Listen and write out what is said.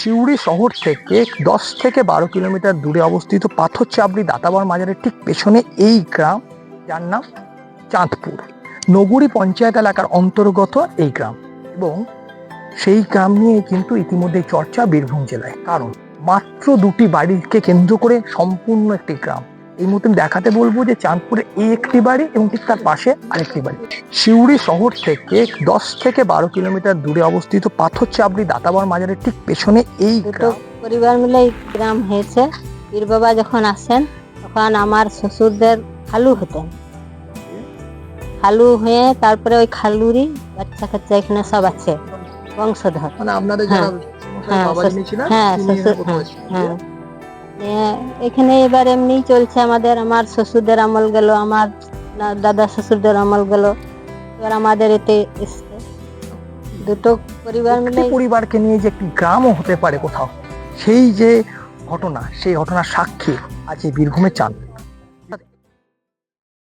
সিউড়ি শহর থেকে দশ থেকে বারো কিলোমিটার দূরে অবস্থিত পাথর চাবড়ি দাতাবার মাজারের ঠিক পেছনে এই গ্রাম, যার নাম চাঁদপুর। নগরী পঞ্চায়েত এলাকার অন্তর্গত এই গ্রাম এবং সেই গ্রাম নিয়ে কিন্তু ইতিমধ্যে চর্চা বীরভূম জেলায়। কারণ মাত্র দুটি বাড়িকে কেন্দ্র করে সম্পূর্ণ একটি গ্রাম। এই মুহূর্তে দেখাতে বলব যে চাঁদপুরে এই একটি বাড়ি এবং ঠিক তার পাশে আরেকটি বাড়ি। সিউড়ি শহর থেকে দশ থেকে বারো কিলোমিটার দূরে অবস্থিত পাথর চাবড়ি দাতাবার মাজারের ঠিক পেছনে এই পরিবার মিলে এই গ্রাম হয়েছে। পীর বাবা যখন আসেন তখন আমার শ্বশুরদের খালু হতেন। খালু হয়ে তারপরে ওই খালুরই বাচ্চা কাচ্চা এখানে সব আছে। বংশধর। মানে আপনাদের হ্যাঁ। হ্যাঁ, এখানে। হ্যাঁ এখানে এবার এমনি চলছে আমাদের আমার শ্বশুরদের আমল গেল আমার দাদা শ্বশুরদের আমল গেল এবার আমাদের এতে এসছে দুটো পরিবার মিলে পরিবারকে নিয়ে যে একটি গ্রামও হতে পারে কোথাও সেই যে ঘটনা সেই ঘটনার সাক্ষী আজ এই বীরভূমে চাঁদ